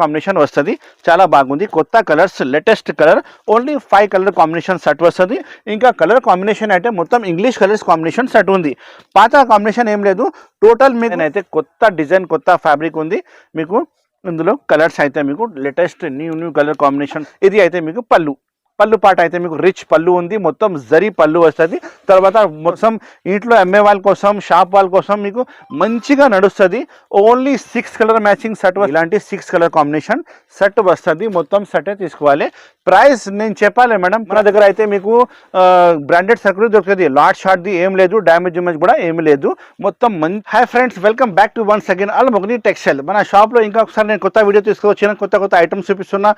Combination వస్తుంది. చాలా బాగుంది. కొత్త colours latest colour only five colour combination set వస్తుంది. ఇంకా కలర్ కాంబినేషన్ అయితే మొత్తం ఇంగ్లీష్ కలర్స్ కాంబినేషన్ సెట్ ఉంది. పాత కాంబినేషన్ ఏం లేదు. టోటల్ మీకు అయితే కొత్త డిజైన్ కొత్త ఫ్యాబ్రిక్ ఉంది. మీకు ఇందులో కలర్స్ అయితే మీకు latest new new colour combination ఇది అయితే మీకు పళ్ళు. పళ్ళు పాట అయితే మీకు రిచ్ పళ్ళు ఉంది మొత్తం జరి పళ్ళు వస్తుంది. తర్వాత మొత్తం ఇంట్లో అమ్మే వాళ్ళ కోసం షాప్ వాళ్ళ కోసం మీకు మంచిగా నడుస్తుంది. Only six colour matching set ఇలాంటి సిక్స్ కలర్ కాంబినేషన్ సెట్ వస్తుంది. మొత్తం సెట్ తీసుకోవాలి. ప్రైస్ నేను చెప్పాలి మేడం. మన దగ్గర అయితే మీకు బ్రాండెడ్ సర్కిల్ దొరుకుతుంది. లాట్ షార్ట్ది ఏం లేదు డ్యామేజ్ ఇమేజ్ కూడా ఏమీ లేదు. మొత్తం మంచి hi friends welcome back to once again Al Mugni textile మన షాప్లో ఇంకా ఒకసారి నేను కొత్త వీడియో తీసుకొచ్చిన కొత్త కొత్త ఐటమ్స్ చూపిస్తున్నా.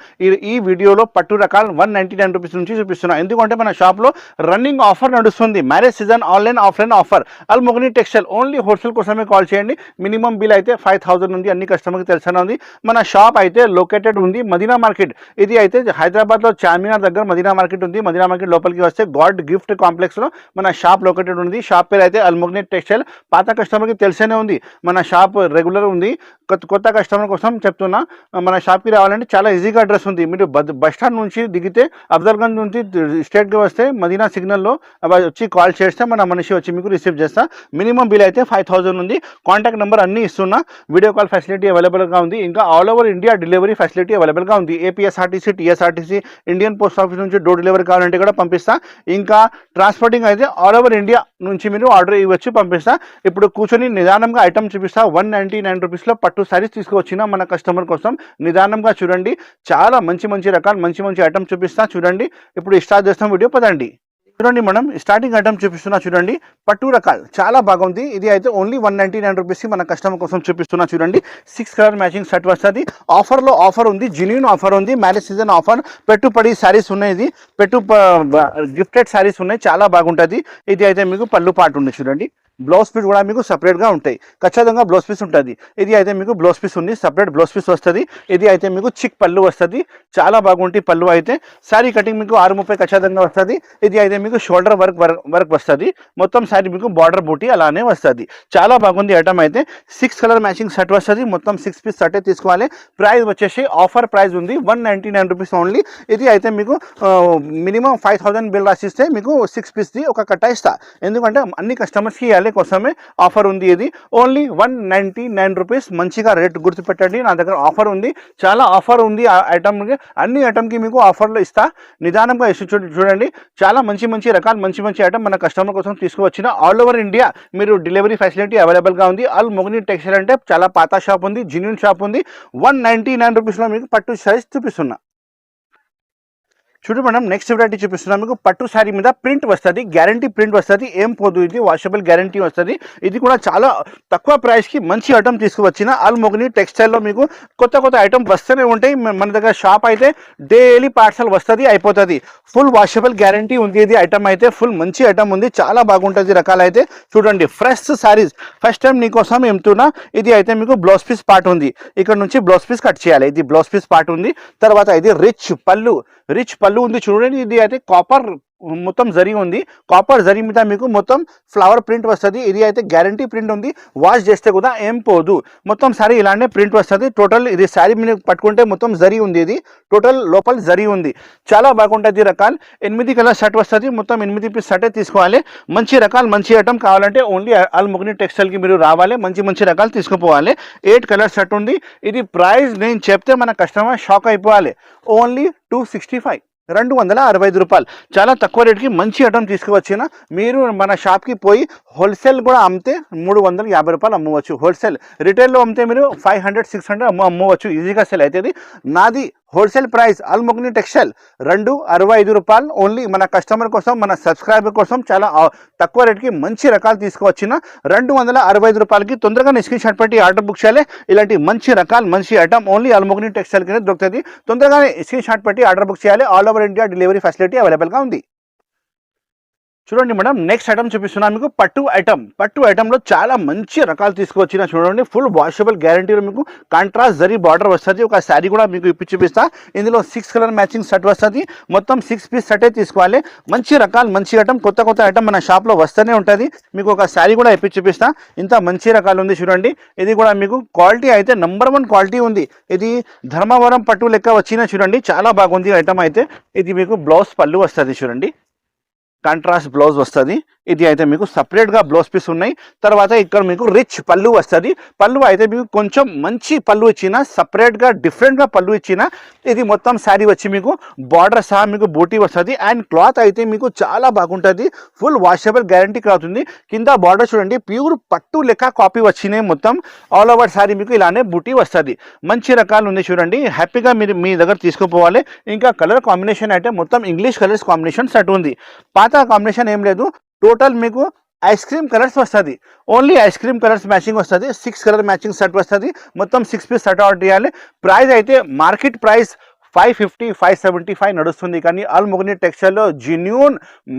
ఈ వీడియోలో పట్టు రకాలు వన్ నైంటీ నైన్ రూపీస్ నుంచి చూపిస్తున్నా. ఎందుకంటే మన షాప్లో రన్నింగ్ ఆఫర్ నడుస్తుంది. Marriage season online offline offer Al Mugni textile only wholesale కోసమే కాల్ చేయండి. మినిమం బిల్ అయితే ఫైవ్ థౌసండ్ ఉంది. అన్ని కస్టమర్కి తెలిసిన ఉంది. మన షాప్ అయితే లొకేటెడ్ ఉంది. మదీనా మార్కెట్ ఇది అయితే హైదరాబాద్ హైదరాబాద్లో చార్మినార్ దగ్గర మదీనా మార్కెట్ ఉంది. మదీనా మార్కెట్ లోపలికి వస్తే గాడ్ గిఫ్ట్ కాంప్లెక్స్లో మన షాప్ లొకేటెడ్ ఉంది. షాప్ పేరు అయితే అల్మోగ్నెట్ టెక్స్టైల్. పాత కస్టమర్కి తెలిసేనే ఉంది. మన షాప్ రెగ్యులర్ ఉంది. కొత్త కొత్త కస్టమర్ కోసం చెప్తున్నా. మన షాప్కి రావాలంటే చాలా ఈజీగా అడ్రస్ ఉంది. మీరు బస్ బస్ స్టాండ్ నుంచి దిగితే అఫ్జల్గంజ్ నుంచి స్టేట్కి వస్తే మదీనా సిగ్నల్లో వచ్చి కాల్ చేస్తే మన మనిషి వచ్చి మీకు రిసీవ్ చేస్తా. మినిమం బిల్ అయితే ఫైవ్ థౌసండ్ ఉంది. కాంటాక్ట్ నెంబర్ అన్నీ ఇస్తున్నా. వీడియో కాల్ ఫెసిలిటీ అవైలబుల్గా ఉంది. ఇంకా all over India delivery facility అవైలబుల్గా ఉంది. APSRTC TSRTC Indian post office నుంచి డోర్ డెలివరీ కావాలంటే కూడా పంపిస్తా. ఇంకా ట్రాన్స్పోర్టింగ్ అయితే ఆల్ ఓవర్ ఇండియా నుంచి మీరు ఆర్డర్ ఇవ్వచ్చు పంపిస్తా. ఇప్పుడు కూర్చొని నిదానంగా ఐటమ్ చూపిస్తా. వన్ నైంటీ నైన్ రూపీస్లో పట్టు సారీస్ తీసుకువచ్చిన మన కస్టమర్ కోసం నిదానంగా చూడండి. చాలా మంచి మంచి రకాలు మంచి మంచి ఐటమ్ చూపిస్తా చూడండి. ఇప్పుడు స్టార్ట్ చేస్తాం వీడియో పదండి. చూడండి మనం స్టార్టింగ్ ఐటమ్ చూపిస్తున్నా చూడండి. పట్టు రకాలు చాలా బాగుంది. ఇది అయితే ఓన్లీ వన్ నైంటీ నైన్ రూపీస్కి మన కస్టమర్ కోసం చూపిస్తున్నా చూడండి. సిక్స్ కలర్ మ్యాచింగ్ షర్ట్ వస్తుంది. ఆఫర్లో ఆఫర్ ఉంది జెన్యున్ ఆఫర్ ఉంది. మ్యారేజ్ సీజన్ ఆఫర్ పెట్టుబడి శారీస్ ఉన్నాయి ఇది. పెట్టు గిఫ్టెడ్ శారీస్ ఉన్నాయి. చాలా బాగుంటుంది. ఇది అయితే మీకు పళ్ళు పాటు ఉంది చూడండి. బ్లౌజ్ పీస్ కూడా మీకు సపరేట్గా ఉంటాయి. ఖచ్చితంగా బ్లౌజ్ పీస్ ఉంటుంది. ఇది అయితే మీకు బ్లౌజ్ పీస్ ఉంది. సపరేట్ బ్లౌజ్ పీస్ వస్తుంది. ఇది అయితే మీకు చిక్ పళ్ళు వస్తుంది. చాలా బాగుంటాయి పళ్ళు అయితే. శారీ కటింగ్ మీకు ఆరు ముప్పై ఖచ్చితంగా వస్తుంది. ఇది అయితే మీకు షోల్డర్ వర్క్ వర్క్ వస్తుంది. మొత్తం శారీ మీకు బార్డర్ బూటీ అలానే వస్తుంది. చాలా బాగుంది ఐటమ్ అయితే. సిక్స్ కలర్ మ్యాచింగ్ సెట్ వస్తుంది. మొత్తం సిక్స్ పీస్ సెట్ తీసుకోవాలి. ప్రైస్ వచ్చేసి ఆఫర్ ప్రైస్ ఉంది. One ninety nine rupees only ఇది అయితే మీకు మినిమం ఫైవ్ థౌసండ్ బిల్ రాసిస్తే మీకు సిక్స్ పీస్ది ఒక కట్ట ఇస్తా. ఎందుకంటే అన్ని కస్టమర్స్కి ఇవ్వాలి. కోసమే ఆఫర్ ఉంది ఇది. Only one ninety nine rupees మంచిగా రేట్ గుర్తుపెట్టండి. నా దగ్గర ఆఫర్ ఉంది. చాలా ఆఫర్ ఉంది. ఆ ఐటమ్కి అన్ని ఐటమ్కి మీకు ఆఫర్లు ఇస్తా. నిదానంగా ఇస్తూ చూ చూడండి. చాలా మంచి మంచి రకాలు మంచి మంచి ఐటమ్ మన కస్టమర్ కోసం తీసుకువచ్చిన ఆల్ ఓవర్ ఇండియా మీరు డెలివరీ ఫెసిలిటీ అవైలబుల్గా ఉంది. ఆల్ మొగని టెక్స్టైల్ అంటే చాలా పాత షాప్ ఉంది. జెన్యున్ షాప్ ఉంది. వన్ నైంటీ నైన్ రూపీస్లో మీకు పట్టు సైజ్ చూపిస్తున్నా. చూడు మేడం నెక్స్ట్ వెరైటీ చూపిస్తున్నాం మీకు. పట్టు శారీ మీద ప్రింట్ వస్తుంది గ్యారంటీ ప్రింట్ వస్తుంది. ఏం పోదు ఇది వాషబుల్ గ్యారంటీ వస్తుంది. ఇది కూడా చాలా తక్కువ ప్రైస్కి మంచి ఐటమ్ తీసుకువచ్చిన ఆల్మోగ్ని టెక్స్టైల్లో మీకు కొత్త కొత్త ఐటమ్ వస్తూనే ఉంటాయి. మన మన దగ్గర షాప్ అయితే డైలీ పార్సల్ వస్తుంది అయిపోతుంది. ఫుల్ వాషబుల్ గ్యారంటీ ఉంది ఇది ఐటమ్ అయితే. ఫుల్ మంచి ఐటమ్ ఉంది. చాలా బాగుంటుంది రకాలు అయితే. చూడండి ఫ్రెష్ శారీస్ ఫస్ట్ టైం నీకోసం ఎంతున్నా ఇది అయితే మీకు బ్లౌజ్ పీస్ పార్ట్ ఉంది. ఇక్కడ నుంచి బ్లౌజ్ పీస్ కట్ చేయాలి. ఇది బ్లౌజ్ పీస్ పార్ట్ ఉంది. తర్వాత ఇది రిచ్ పళ్ళు. రిచ్ పళ్ళు కళ్ళు ఉంది చూడండి ఇది అయితే కాపర్ మొత్తం జరి ఉంది. కాపర్ జరి మీద మీకు మొత్తం ఫ్లవర్ ప్రింట్ వస్తుంది. ఇది అయితే గ్యారంటీ ప్రింట్ ఉంది. వాష్ చేస్తే కూడా ఏం పోదు. మొత్తం సారీ ఇలానే ప్రింట్ వస్తుంది. టోటల్ ఇది శారీ మీద పట్టుకుంటే మొత్తం జరి ఉంది ఇది. టోటల్ లోపల జరి ఉంది. చాలా బాగుంటుంది రకాలు. ఎనిమిది కలర్ షర్ట్ వస్తుంది. మొత్తం ఎనిమిది పీస్ షర్టే తీసుకోవాలి. మంచి రకాలు మంచి ఐటమ్ కావాలంటే ఓన్లీ ఆల్మొగ్ని టెక్స్టైల్కి మీరు రావాలి. మంచి మంచి రకాలు తీసుకుపోవాలి. ఎయిట్ కలర్ షర్ట్ ఉంది. ఇది ప్రైస్ నేను చెప్తే మన కస్టమర్ షాక్ అయిపోవాలి. ఓన్లీ టూ సిక్స్టీ ఫైవ్ రెండు వందల అరవై ఐదు రూపాయలు. చాలా తక్కువ తక్కువ రేటుకి మంచి ఐటమ్ తీసుకువచ్చిన మీరు మన షాప్కి పోయి హోల్సేల్ కూడా అమ్మితే మూడు వందల యాభై రూపాయలు అమ్మవచ్చు. హోల్సేల్ రిటైల్లో అమ్మితే మీరు ఫైవ్ హండ్రెడ్ సిక్స్ హండ్రెడ్ అమ్మ అమ్మవచ్చు. ఈజీగా సెల్ అవుతుంది నాది హోల్సేల్ ప్రైస్ అల్మొగ్ని టెక్స్టైల్ రెండు అరవై ఐదు రూపాయలు ఓన్లీ మన కస్టమర్ కోసం మన సబ్స్క్రైబర్ కోసం చాలా తక్కువ రేటుకి మంచి రకాలు తీసుకువచ్చిన రెండు వందల అరవై ఐదు రూపాయలకి తొందరగా స్క్రీన్ షాట్ పెట్టి ఆర్డర్ బుక్ చేయాలి. ఇలాంటి మంచి రకాలు మంచి ఐటమ్ ఓన్లీ అల్మొగ్ని టెక్స్టైల్ కింద దొరుకుతుంది. తొందరగానే స్క్రీన్ షాట్ పెట్టి ఆర్డర్ బుక్ చేయాలి. All over India delivery facility అవైలబుల్గా ఉంది. చూడండి మేడం నెక్స్ట్ ఐటమ్ చూపిస్తున్నాను మీకు. పట్టు ఐటమ్ పట్టు ఐటమ్లో చాలా మంచి రకాలు తీసుకువచ్చిన చూడండి. ఫుల్ వాషబుల్ గ్యారంటీలో మీకు కాంట్రాస్ట్ జరీ బార్డర్ వస్తుంది. ఒక శారీ కూడా మీకు ఇప్పి చూపిస్తా. ఇందులో సిక్స్ కలర్ మ్యాచింగ్ సెట్ వస్తుంది. మొత్తం సిక్స్ పీస్ సెటే తీసుకోవాలి. మంచి రకాలు మంచి ఐటమ్ కొత్త కొత్త ఐటమ్ మన షాప్లో వస్తూనే ఉంటుంది. మీకు ఒక శారీ కూడా ఇప్పి చూపిస్తా. ఇంత మంచి రకాలు ఉంది చూడండి. ఇది కూడా మీకు క్వాలిటీ అయితే నంబర్ వన్ క్వాలిటీ ఉంది. ఇది ధర్మవరం పట్టు లెక్క వచ్చిన చూడండి. చాలా బాగుంది ఐటమ్ అయితే. ఇది మీకు బ్లౌజ్ పళ్ళు వస్తుంది చూడండి. కాంట్రాస్ట్ బ్లౌజ్ వస్తుంది. ఇది అయితే మీకు సపరేట్గా బ్లౌజ్ పీస్ ఉన్నాయి. తర్వాత ఇక్కడ మీకు రిచ్ పళ్ళు వస్తుంది. పళ్ళు అయితే మీకు కొంచెం మంచి పళ్ళు ఇచ్చిన సపరేట్గా డిఫరెంట్గా పళ్ళు ఇచ్చిన ఇది మొత్తం శారీ వచ్చి మీకు బార్డర్ సహా మీకు బూటీ వస్తుంది. అండ్ క్లాత్ అయితే మీకు చాలా బాగుంటుంది. ఫుల్ వాషబుల్ గ్యారంటీ క్లాత్ ఉంది. కింద బార్డర్ చూడండి ప్యూర్ పట్టు లెక్క కాపీ వచ్చినాయి మొత్తం ఆల్ ఓవర్ శారీ మీకు ఇలానే బూటీ వస్తుంది. మంచి రకాలు ఉంది చూడండి. హ్యాపీగా మీరు మీ దగ్గర తీసుకుపోవాలి. ఇంకా కలర్ కాంబినేషన్ అయితే మొత్తం ఇంగ్లీష్ కలర్స్ కాంబినేషన్ సెట్ ఉంది. పాత కాంబినేషన్ ఏం లేదు. టోటల్ మీకు ఐస్ క్రీమ్ కలర్స్ వస్తుంది. Only ice cream colours matching వస్తుంది. సిక్స్ కలర్ మ్యాచింగ్ సెట్ వస్తుంది. మొత్తం సిక్స్ పీస్ షర్ట్ ఆర్డర్ చేయాలి. ప్రైస్ అయితే market price five fifty five seventy five నడుస్తుంది. కానీ Al Mugni టెక్స్టైల్లో genuine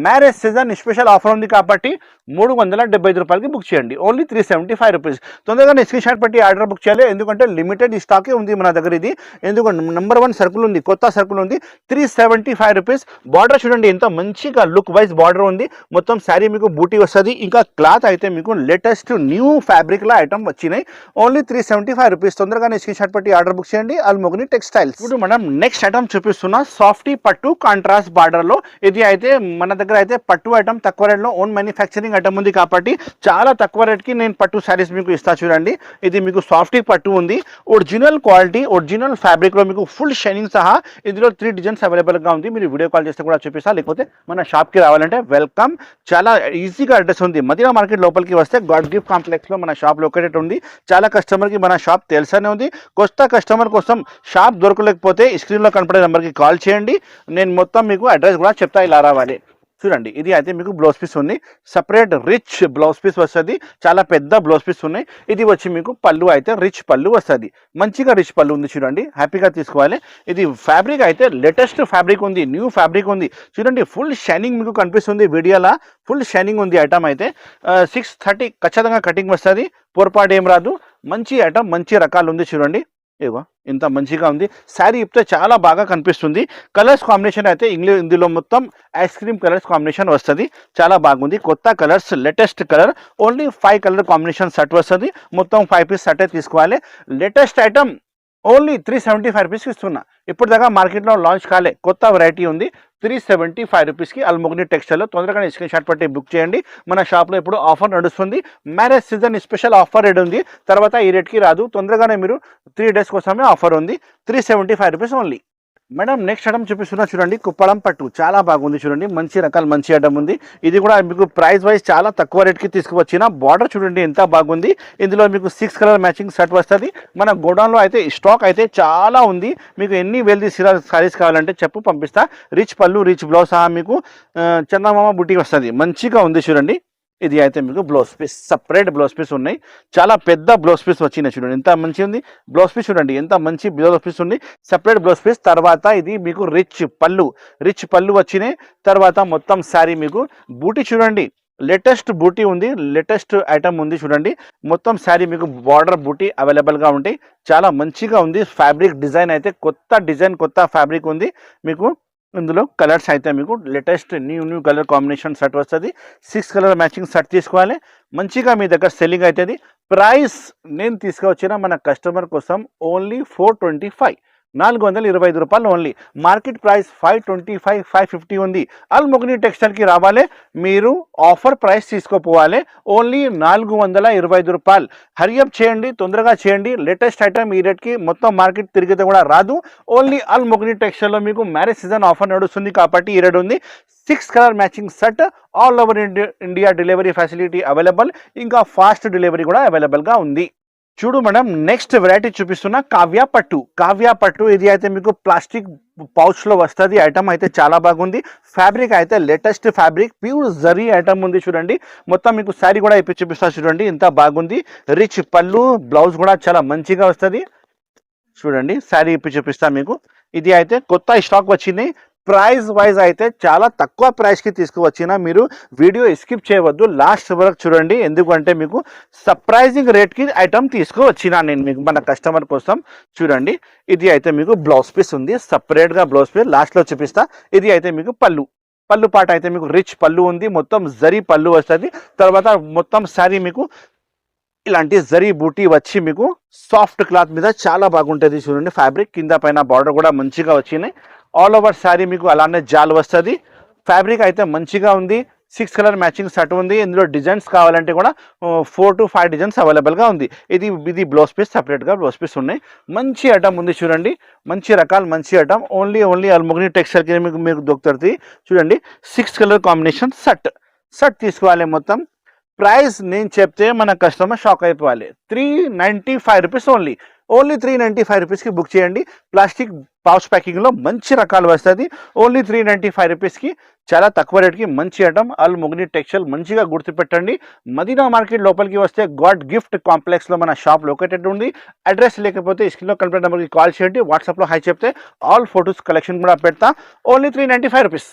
marriage season special offer ఉంది కాబట్టి మూడు వందల డెబ్బై ఐదు రూపాయలకి బుక్ చేయండి. Only three seventy five rupees తొందరగా స్క్రీన్ షాట్ పెట్టి ఆర్డర్ బుక్ చేయాలి. ఎందుకంటే లిమిటెడ్ స్టాకే ఉంది మన దగ్గర ఇది. ఎందుకంటే నెంబర్ వన్ సర్కుల్ ఉంది కొత్త సర్కిల్ ఉంది. Three seventy five rupees border చూడండి ఎంత మంచిగా లుక్ వైజ్ బార్డర్ ఉంది. మొత్తం శారీ మీకు బూటీ వస్తుంది. ఇంకా క్లాత్ అయితే మీకు లేటెస్ట్ న్యూ ఫ్యాబ్రిక్లో ఐటమ్ వచ్చినాయి. Only three seventy five rupees తొందరగానే స్క్రీన్ షాట్ పెట్టి ఆర్డర్ బుక్ చేయండి. అల్మోగ్ని టెక్స్టైల్స్ ఇప్పుడు మనం నెక్స్ట్ ఐటమ్ చూపిస్తున్నా సాఫ్టీ పట్టు కాంట్రాస్ట్ బార్డర్లో ఇది అయితే మన దగ్గర అయితే పట్టు ఐటమ్ తక్కువ రేట్లో ఓన్ మ్యానుఫ్యాక్చరింగ్ ఐటమ్ ఉంది కాబట్టి చాలా తక్కువ రేట్కి నేను పట్టు శారీస్ మీకు ఇస్తా చూడండి. ఇది మీకు సాఫ్టీ పట్టు ఉంది. ఒరిజినల్ క్వాలిటీ ఒరిజినల్ ఫ్యాబ్రిక్లో మీకు ఫుల్ షైనింగ్ సహా ఇందులో త్రీ డిజైన్స్ అవైలబుల్గా ఉంది. మీరు వీడియో కాల్ చేస్తే కూడా చూపిస్తా. లేకపోతే మన షాప్కి రావాలంటే వెల్కమ్ చాలా ఈజీగా అడ్రస్ ఉంది. మదీనా మార్కెట్ లోపలికి వస్తే గాడ్ గిఫ్ట్ కాంప్లెక్స్లో మన షాప్ లొకేటెడ్ ఉంది. చాలా కస్టమర్కి మన షాప్ తెలుసనే ఉంది. కొత్త కస్టమర్ కోసం షాప్ దొరకలేకపోతే స్క్రీన్ స్క్రీన్లో కనపడే నెంబర్కి కాల్ చేయండి. నేను మొత్తం మీకు అడ్రస్ కూడా చెప్తా ఇలా రావాలి. చూడండి ఇది అయితే మీకు బ్లౌజ్ పీస్ ఉంది. సపరేట్ రిచ్ బ్లౌజ్ పీస్ వస్తుంది. చాలా పెద్ద బ్లౌజ్ పీస్ ఉన్నాయి. ఇది వచ్చి మీకు పళ్ళు అయితే రిచ్ పళ్ళు వస్తుంది. మంచిగా రిచ్ పళ్ళు ఉంది చూడండి. హ్యాపీగా తీసుకోవాలి. ఇది ఫ్యాబ్రిక్ అయితే లేటెస్ట్ ఫ్యాబ్రిక్ ఉంది న్యూ ఫ్యాబ్రిక్ ఉంది. చూడండి ఫుల్ షైనింగ్ మీకు కనిపిస్తుంది వీడియోలో. ఫుల్ షైనింగ్ ఉంది ఐటమ్ అయితే. సిక్స్ థర్టీ ఖచ్చితంగా కటింగ్ వస్తుంది. పొరపాటు ఏం రాదు. మంచి ఐటమ్ మంచి రకాలు ఉంది చూడండి. ఇగో ఇంత మంచిగా ఉంది. శారీ ఇప్తే చాలా బాగా కనిపిస్తుంది. కలర్స్ కాంబినేషన్ అయితే ఇంగ్లీష్ ఇందులో మొత్తం ఐస్ క్రీమ్ కలర్స్ కాంబినేషన్ వస్తుంది. చాలా బాగుంది. కొత్త colours latest colour only five colour combination set వస్తుంది. మొత్తం ఫైవ్ పీస్ షర్టే తీసుకోవాలి. Latest item only three seventy five రూపీస్కి ఇస్తున్నా. ఇప్పుడు దాకా మార్కెట్లో లాంచ్ కాలే. కొత్త వెరైటీ ఉంది. త్రీ సెవెంటీ ఫైవ్ రూపీస్కి అల్మోగ్ని టెక్స్టైల్లో తొందరగా స్క్రీన్ షాట్ పెట్టి బుక్ చేయండి. మన షాప్లో ఇప్పుడు ఆఫర్ నడుస్తుంది. Marriage season special offer rate ఉంది. తర్వాత ఈ రేట్కి రాదు. తొందరగానే మీరు త్రీ డేస్ కోసమే ఆఫర్ ఉంది. Three seventy five rupees only. Madam next item చూపిస్తున్నా చూడండి కుప్పడం పట్టు. చాలా బాగుంది చూడండి మంచి రకాలు మంచి ఐటమ్ ఉంది. ఇది కూడా మీకు ప్రైస్ వైజ్ చాలా తక్కువ రేట్కి తీసుకువచ్చిన బార్డర్ చూడండి ఎంత బాగుంది. ఇందులో మీకు సిక్స్ కలర్ మ్యాచింగ్ షర్ట్ వస్తుంది. మన గోడౌన్లో అయితే స్టాక్ అయితే చాలా ఉంది. మీకు ఎన్ని వెల్దీ సిరా సారీస్ కావాలంటే చెప్పు పంపిస్తా. రిచ్ పళ్ళు రిచ్ బ్లౌజ్ సహా మీకు చందమామ బుట్టి వస్తుంది. మంచిగా ఉంది చూడండి. ఇది అయితే మీకు blouse piece separate blouse piece ఉన్నాయి. చాలా పెద్ద బ్లౌజ్ పీస్ వచ్చినాయి చూడండి. ఎంత మంచి ఉంది? బ్లౌజ్ పీస్ చూడండి. ఎంత మంచి బ్లౌజ్ పీస్ ఉంది. సపరేట్ బ్లౌజ్ పీస్ తర్వాత ఇది మీకు రిచ్ పళ్ళు. రిచ్ పళ్ళు వచ్చినాయి. తర్వాత మొత్తం శారీ మీకు బూటీ చూడండి. లేటెస్ట్ బూటీ ఉంది. లేటెస్ట్ ఐటమ్ ఉంది చూడండి. మొత్తం శారీ మీకు బార్డర్ బూటీ అవైలబుల్గా ఉంటాయి. చాలా మంచిగా ఉంది. ఫ్యాబ్రిక్ డిజైన్ అయితే కొత్త డిజైన్ కొత్త ఫ్యాబ్రిక్ ఉంది. మీకు ఇందులో కలర్స్ అయితే మీకు latest new new colour combination set వస్తుంది. సిక్స్ కలర్ మ్యాచింగ్ సెట్ తీసుకోవాలి. మంచిగా మీ దగ్గర సెల్లింగ్ అవుతుంది ప్రైస్ నేను తీసుకొచ్చిన మన కస్టమర్ కోసం ఓన్లీ ఫోర్ ట్వంటీ ఫైవ్ నాలుగు వందల ఇరవై ఐదు రూపాయలు only market price five twenty five five fifty ఉంది అల్ముగ్ని టెక్స్టైల్కి రావాలి. మీరు ఆఫర్ ప్రైస్ తీసుకోపోవాలి. ఓన్లీ నాలుగు వందల ఇరవై ఐదు రూపాయలు. హరియప్ చేయండి తొందరగా చేయండి. లేటెస్ట్ ఐటమ్ ఈ రేట్కి మొత్తం మార్కెట్ తిరిగితే కూడా రాదు. ఓన్లీ అల్ముగ్ని టెక్స్టైల్లో మీకు మ్యారేజ్ సీజన్ ఆఫర్ నడుస్తుంది కాబట్టి ఈ రేట్ ఉంది. Six colour matching set all over India delivery facility available ఇంకా ఫాస్ట్ డెలివరీ కూడా అవైలబుల్గా ఉంది. చూడు మేడం నెక్స్ట్ వెరైటీ చూపిస్తున్నా కావ్య పట్టు. కావ్య పట్టు ఇది అయితే మీకు ప్లాస్టిక్ పౌచ్లో వస్తుంది ఐటమ్ అయితే చాలా బాగుంది. ఫ్యాబ్రిక్ అయితే latest fabric pure zari item ఉంది చూడండి. మొత్తం మీకు శారీ కూడా ఇప్పి చూపిస్తా చూడండి ఇంత బాగుంది. రిచ్ పళ్ళు బ్లౌజ్ కూడా చాలా మంచిగా వస్తుంది. చూడండి శారీ ఇప్పి చూపిస్తా మీకు. ఇది అయితే కొత్త స్టాక్ వచ్చింది. ప్రైస్ వైజ్ అయితే చాలా తక్కువ ప్రైస్కి తీసుకువచ్చిన మీరు వీడియో స్కిప్ చేయవద్దు. లాస్ట్ వరకు చూడండి. ఎందుకంటే మీకు సర్ప్రైజింగ్ రేట్కి ఐటమ్ తీసుకువచ్చిన నేను మీకు మన కస్టమర్ కోసం చూడండి. ఇది అయితే మీకు బ్లౌజ్ పీస్ ఉంది. సపరేట్గా బ్లౌజ్ పీస్ లాస్ట్లో చూపిస్తా. ఇది అయితే మీకు పళ్ళు. పళ్ళు పాట అయితే మీకు రిచ్ పళ్ళు ఉంది. మొత్తం జరీ పళ్ళు వస్తుంది. తర్వాత మొత్తం శారీ మీకు ఇలాంటి జరీ బూటీ వచ్చి మీకు సాఫ్ట్ క్లాత్ మీద చాలా బాగుంటుంది. చూడండి. ఫ్యాబ్రిక్ కింద పైన బార్డర్ కూడా మంచిగా వచ్చినాయి. ఆల్ ఓవర్ శారీ మీకు అలానే జాల్ వస్తుంది. ఫ్యాబ్రిక్ అయితే మంచిగా ఉంది. సిక్స్ కలర్ మ్యాచింగ్ సెట్ ఉంది. ఇందులో డిజైన్స్ కావాలంటే కూడా ఫోర్ టు ఫైవ్ డిజైన్స్ అవైలబుల్గా ఉంది. ఇది ఇది బ్లౌజ్ పీస్ సపరేట్గా బ్లౌజ్ పీస్ ఉన్నాయి. మంచి ఐటమ్ ఉంది చూడండి. మంచి రకాలు మంచి ఐటమ్ ఓన్లీ ఓన్లీ అల్ముగ్ని టెక్స్టైల్కి మీకు మీకు దొరుకుతుంది. చూడండి. Six colour combination set set తీసుకోవాలి మొత్తం. ప్రైస్ నేను చెప్తే మన కస్టమర్ షాక్ అయిపోవాలి. Three ninety five rupees only only three ninety five రూపీస్కి బుక్ చేయండి. ప్లాస్టిక్ పౌచ్ ప్యాకింగ్లో మంచి రకాలు వస్తుంది. ఓన్లీ త్రీ నైంటీ ఫైవ్ రూపీస్కి చాలా తక్కువ రేట్కి మంచి ఐటమ్. అల్ ముగ్ని టెక్స్టైల్ మంచిగా గుర్తుపెట్టండి. మదీనా మార్కెట్ లోపలికి వస్తే గాడ్ గిఫ్ట్ కాంప్లెక్స్లో మన షాప్ లొకేటెడ్ ఉంది. అడ్రస్ లేకపోతే స్క్రీన్లో కలిపిన నెంబర్కి కాల్ చేయండి. వాట్సాప్లో హై చెప్తే ఆల్ ఫొటోస్ కలెక్షన్ కూడా పెడతా. Only three ninety five rupees.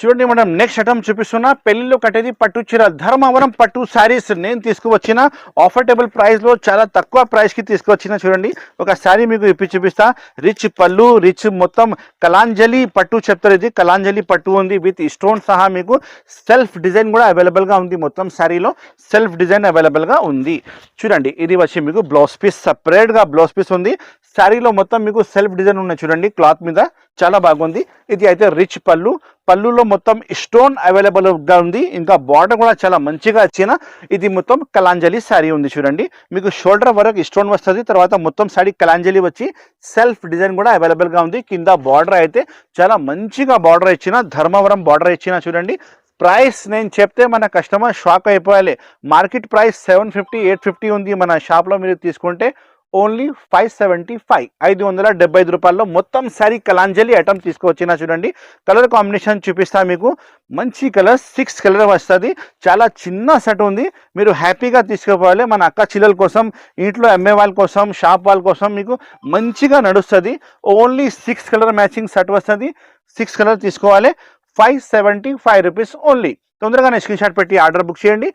చూడండి మేడం నెక్స్ట్ ఐటమ్ చూపిస్తున్నా పెళ్ళిలో కట్టేది పట్టు చీర. ధర్మవరం పట్టు శారీస్ నేను తీసుకువచ్చిన. ఆఫర్టబుల్ ప్రైస్లో చాలా తక్కువ ప్రైస్కి తీసుకువచ్చిన చూడండి. ఒక శారీ మీకు ఇప్పి చూపిస్తా. రిచ్ పళ్ళు రిచ్ మొత్తం. కలాంజలి పట్టు చెప్తారు ఇది. కలాంజలి పట్టు ఉంది. విత్ స్టోన్ సహా మీకు సెల్ఫ్ డిజైన్ కూడా అవైలబుల్గా ఉంది మొత్తం శారీలో సెల్ఫ్ డిజైన్ అవైలబుల్గా ఉంది. చూడండి ఇది వచ్చి మీకు బ్లౌజ్ పీస్ సపరేట్గా బ్లౌజ్ పీస్ ఉంది. శారీలో మొత్తం మీకు సెల్ఫ్ డిజైన్ ఉన్నాయి చూడండి క్లాత్ మీద చాలా బాగుంది. ఇది అయితే రిచ్ పళ్ళు. పళ్ళులో మొత్తం స్టోన్ అవైలబుల్గా ఉంది. ఇంకా బార్డర్ కూడా చాలా మంచిగా వచ్చిన. ఇది మొత్తం కలాంజలి శారీ ఉంది చూడండి. మీకు షోల్డర్ వరకు స్టోన్ వస్తుంది. తర్వాత మొత్తం శారీ కలాంజలి వచ్చి సెల్ఫ్ డిజైన్ కూడా అవైలబుల్గా ఉంది. కింద బార్డర్ అయితే చాలా మంచిగా బార్డర్ ఇచ్చిన ధర్మవరం బార్డర్ ఇచ్చిన చూడండి. ప్రైస్ నేను చెప్తే మన customer shock అయిపోయాలి market price seven fifty eight fifty ఉంది మన షాప్లో మీరు తీసుకుంటే. Only five seventy five. ఐదు వందల డెబ్బై ఐదు రూపాయల్లో మొత్తం శారీ కలాంజలి ఐటమ్ తీసుకువచ్చినా చూడండి. కలర్ కాంబినేషన్ చూపిస్తా మీకు. మంచి కలర్ సిక్స్ కలర్ వస్తుంది. చాలా చిన్న సెట్ ఉంది. మీరు హ్యాపీగా తీసుకుపోవాలి. మన అక్క చిల్లల కోసం ఇంట్లో అమ్మే వాళ్ళ కోసం షాప్ వాళ్ళ కోసం మీకు మంచిగా నడుస్తుంది. Only six colour matching set వస్తుంది. సిక్స్ కలర్ తీసుకోవాలి. Five seventy five rupees only. తొందరగానే స్క్రీన్ షాట్ పెట్టి ఆర్డర్ బుక్ చేయండి.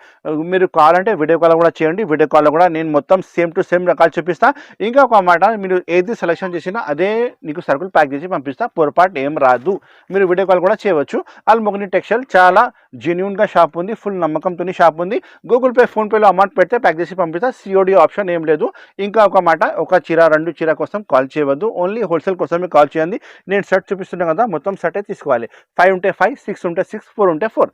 మీరు కావాలంటే వీడియో కాల్ కూడా చేయండి. వీడియో కాల్లో కూడా నేను మొత్తం సేమ్ టు సేమ్ రకాలు చూపిస్తా. ఇంకా ఒక మాట మీరు ఏది సెలెక్షన్ చేసినా అదే నీకు సరుకులు ప్యాక్ చేసి పంపిస్తా. పొరపాటు ఏం రాదు. మీరు వీడియో కాల్ కూడా చేయవచ్చు. ఆల్మొగ్ని టెక్స్టైల్ చాలా జెన్యున్గా షాప్ ఉంది. ఫుల్ నమ్మకంతో షాప్ ఉంది. గూగుల్ పే ఫోన్పేలో అమౌంట్ పెడితే ప్యాక్ చేసి పంపిస్తా. సిఓడి ఆప్షన్ ఏం లేదు. ఇంకా ఒక మాట ఒక చీర రెండు చీర కోసం కాల్ చేయవద్దు. ఓన్లీ హోల్సేల్ కోసమే కాల్ చేయండి. నేను షర్ట్ చూపిస్తున్నాను కదా మొత్తం షర్టే తీసుకోవాలి. ఫైవ్ ఉంటే ఫైవ్ సిక్స్ ఉంటే సిక్స్ ఫోర్ ఉంటే four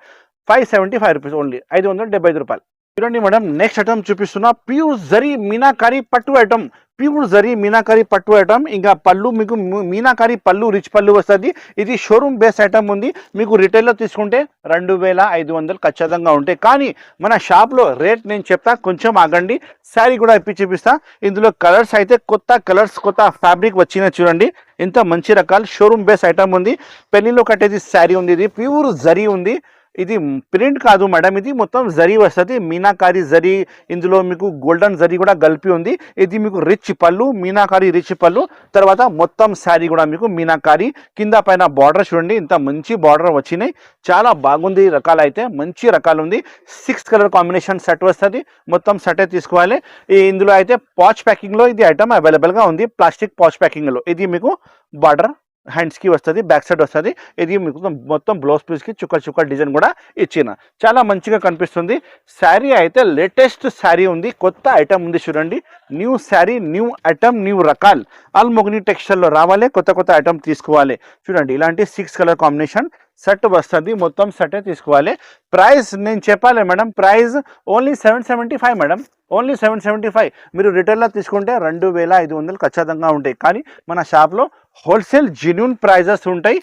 five seventy five rupees only ఐదు వందల డెబ్బై ఐదు రూపాయలు. చూడండి మేడం నెక్స్ట్ ఐటమ్ చూపిస్తున్నా ప్యూర్ జరీ మీనాకారి పట్టు ఐటమ్ ప్యూర్ జరీ మీనాకారి పట్టు ఐటమ్ ఇంకా పళ్ళు మీకు మీనాకారి పళ్ళు రిచ్ పళ్ళు వస్తుంది. ఇది షోరూమ్ బేస్ ఐటమ్ ఉంది. మీకు రిటైల్లో తీసుకుంటే రెండు వేల ఐదు వందలు ఖచ్చితంగా ఉంటాయి. కానీ మన షాప్లో రేట్ నేను చెప్తా కొంచెం ఆగండి. శారీ కూడా ఇప్పి చూపిస్తా. ఇందులో కలర్స్ అయితే కొత్త కలర్స్ కొత్త ఫ్యాబ్రిక్ వచ్చినాయి చూడండి. ఇంత మంచి రకాలు షోరూమ్ బేస్ ఐటమ్ ఉంది. పెళ్ళిలో కట్టేది శారీ ఉంది ఇది. ప్యూర్ జరీ ఉంది. ఇది ప్రింట్ కాదు మేడం ఇది మొత్తం జరీ వస్తుంది. మీనాకారి జరీ ఇందులో మీకు గోల్డెన్ జరీ కూడా కలిపి ఉంది. ఇది మీకు రిచ్ పళ్ళు మీనాకారి రిచ్ పళ్ళు. తర్వాత మొత్తం శారీ కూడా మీకు మీనాకారి. కింద పైన బార్డర్ చూడండి ఇంత మంచి బార్డర్ వచ్చినాయి. చాలా బాగుంది రకాలు అయితే మంచి రకాలు ఉంది. సిక్స్ కలర్ కాంబినేషన్ సెట్ వస్తుంది. మొత్తం సెటే తీసుకోవాలి. ఈ ఇందులో అయితే పాచ్ ప్యాకింగ్లో ఇది ఐటమ్ అవైలబుల్గా ఉంది. ప్లాస్టిక్ పాచ్ ప్యాకింగ్లో ఇది మీకు బార్డర్ హ్యాండ్స్కి వస్తుంది బ్యాక్ సైడ్ వస్తుంది. ఇది మీకు మొత్తం బ్లౌజ్ పీస్కి చుక్క చుక్క డిజైన్ కూడా ఇచ్చిన. చాలా మంచిగా కనిపిస్తుంది. శారీ అయితే లేటెస్ట్ శారీ ఉంది. కొత్త ఐటమ్ ఉంది చూడండి. New sari new item new రకాల్. ఆల్మొగ్ని టెక్స్టైల్లో రావాలి కొత్త కొత్త ఐటమ్ తీసుకోవాలి. చూడండి ఇలాంటి సిక్స్ కలర్ కాంబినేషన్ సెట్ వస్తుంది. మొత్తం సెటే తీసుకోవాలి. ప్రైస్ నేను చెప్పాలి madam price only seven seventy five madam. Only seven seventy five. మీరు రిటైల్లో తీసుకుంటే రెండు వేల ఐదు వందలు ఖచ్చితంగా ఉంటాయి. కానీ మన షాప్లో హోల్సేల్ జెన్యున్ ప్రైజెస్ ఉంటాయి.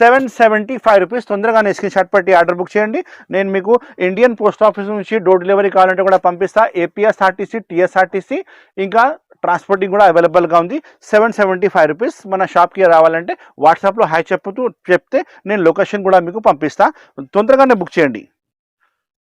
సెవెన్ సెవెంటీ ఫైవ్ రూపీస్ తొందరగానే స్క్రీన్ షాట్ పెట్టి ఆర్డర్ బుక్ చేయండి. నేను మీకు ఇండియన్ పోస్ట్ ఆఫీస్ నుంచి డోర్ డెలివరీ కావాలంటే కూడా పంపిస్తా. ఏపీఎస్ఆర్టీసీ టీఎస్ఆర్టీసీ ఇంకా ట్రాన్స్పోర్టింగ్ కూడా అవైలబుల్గా ఉంది. సెవెన్ సెవెంటీ ఫైవ్ రూపీస్ మన షాప్కి రావాలంటే వాట్సాప్లో హాయ్ చెప్పుతూ చెప్తే నేను లొకేషన్ కూడా మీకు పంపిస్తా. తొందరగానే బుక్ చేయండి.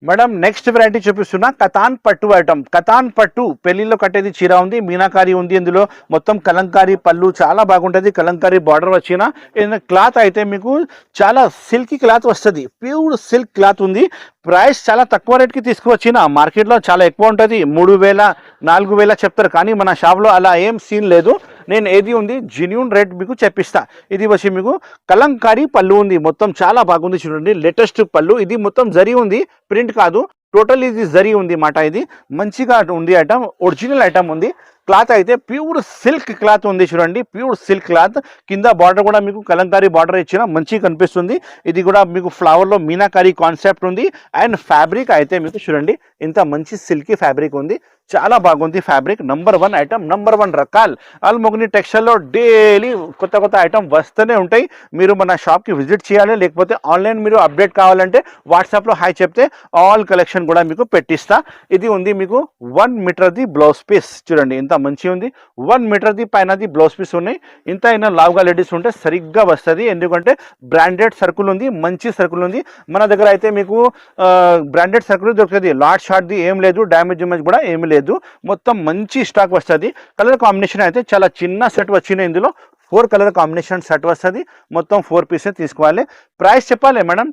మేడం నెక్స్ట్ వెరైటీ చూపిస్తున్నా. కతాన్ పట్టు ఐటమ్ కథాన్ పట్టు పెళ్ళిలో కట్టేది చీర ఉంది మీనాకారి ఉంది ఇందులో. మొత్తం కలంకారీ పళ్ళు చాలా బాగుంటుంది. కలంకారీ బార్డర్ వచ్చిన. ఏదైనా క్లాత్ అయితే మీకు చాలా సిల్కీ క్లాత్ వస్తుంది. ప్యూర్ సిల్క్ క్లాత్ ఉంది. ప్రైస్ చాలా తక్కువ రేట్కి తీసుకువచ్చిన. మార్కెట్లో చాలా ఎక్కువ ఉంటుంది. మూడు వేల నాలుగు వేల చెప్తారు. కానీ మన షాప్లో అలా ఏం సీన్ లేదు. నేను ఏది ఉంది? జెన్యున్ రేట్ మీకు చెప్పిస్తా. ఇది వచ్చి మీకు కలంకారీ పళ్ళు ఉంది. మొత్తం చాలా బాగుంది చూడండి. లేటెస్ట్ పళ్ళు. ఇది మొత్తం జరి ఉంది. ప్రింట్ కాదు. టోటల్ ఇది జరి ఉంది మాట ఇది. మంచిగా ఉంది ఐటమ్ ఒరిజినల్ ఐటమ్ ఉంది. క్లాత్ అయితే ప్యూర్ సిల్క్ క్లాత్ ఉంది చూడండి. ప్యూర్ సిల్క్ క్లాత్ కింద బార్డర్ కూడా మీకు కలంకారీ బార్డర్ ఇచ్చిన మంచిగా కనిపిస్తుంది. ఇది కూడా మీకు ఫ్లవర్లో మీనాకారీ కాన్సెప్ట్ ఉంది. అండ్ ఫ్యాబ్రిక్ అయితే మీకు చూడండి. ఇంత మంచి సిల్కీ ఫ్యాబ్రిక్ ఉంది. చాలా బాగుంది fabric number one item number one రకాల్. ఆల్మొగ్ని టెక్స్టైల్లో డైలీ కొత్త కొత్త ఐటమ్ వస్తూనే ఉంటాయి. మీరు మన షాప్కి విజిట్ చేయాలి. లేకపోతే ఆన్లైన్ మీరు అప్డేట్ కావాలంటే వాట్సాప్లో హాయ్ చెప్తే ఆల్ కలెక్షన్ కూడా మీకు పెట్టిస్తా. ఇది ఉంది మీకు వన్ మీటర్ది బ్లౌజ్ పీస్. చూడండి ఇంత మంచి ఉంది. వన్ మీటర్ది పైనది బ్లౌజ్ పీస్ ఉన్నాయి. ఇంత అయినా లావుగా లేడీస్ ఉంటే సరిగ్గా వస్తుంది. ఎందుకంటే బ్రాండెడ్ సర్కిల్ ఉంది మంచి సర్కిల్ ఉంది. మన దగ్గర అయితే మీకు బ్రాండెడ్ సర్కిల్ దొరుకుతుంది లాట్ షార్ట్ది ఏం లేదు డ్యామేజ్ ఇమేజ్ కూడా ఏమీ లేదు. మొత్తం మంచి స్టాక్ వస్తుంది. కలర్ కాంబినేషన్ అయితే చాలా చిన్న సెట్ వచ్చినాయి ఇందులో. ఫోర్ కలర్ కాంబినేషన్ సెట్ వస్తుంది. మొత్తం ఫోర్ పీసే తీసుకోవాలి. ప్రైస్ చెప్పాలి madam?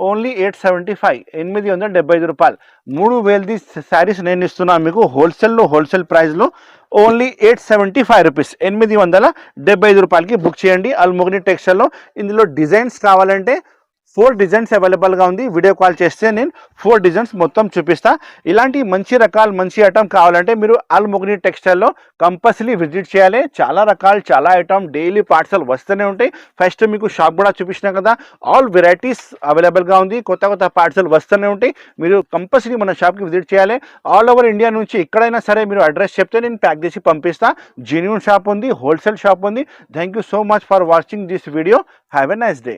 Only eight seventy five ఎనిమిది వందల డెబ్బై ఐదు రూపాయలు. మూడు వేలది శారీస్ నేను ఇస్తున్నాను మీకు హోల్సేల్లో హోల్సేల్ ప్రైస్లో only eight seventy five rupees ఎనిమిది వందల డెబ్బై ఐదు రూపాయలకి బుక్ చేయండి. అల్మోగ్ని టెక్స్టైల్లో ఇందులో డిజైన్స్ కావాలంటే ఫోర్ డిజైన్స్ అవైలబుల్గా ఉంది. వీడియో కాల్ చేస్తే నేను ఫోర్ డిజైన్స్ మొత్తం చూపిస్తా. ఇలాంటి మంచి రకాలు మంచి ఐటమ్ కావాలంటే మీరు అల్మొగ్ని టెక్స్టైల్లో కంపల్సరీ విజిట్ చేయాలి. చాలా రకాలు చాలా ఐటమ్ డైలీ పార్సల్ వస్తూనే ఉంటాయి. ఫస్ట్ మీకు షాప్ కూడా చూపించినా కదా ఆల్ వెరైటీస్ అవైలబుల్గా ఉంది. కొత్త కొత్త పార్సల్ వస్తూనే ఉంటాయి. మీరు కంపల్సరీ మన షాప్కి విజిట్ చేయాలి. ఆల్ ఓవర్ ఇండియా నుంచి ఎక్కడైనా సరే మీరు అడ్రస్ చెప్తే నేను ప్యాక్ చేసి పంపిస్తా. జెన్యున్ షాప్ ఉంది హోల్సేల్ షాప్ ఉంది. Thank you so much for watching this video have a nice day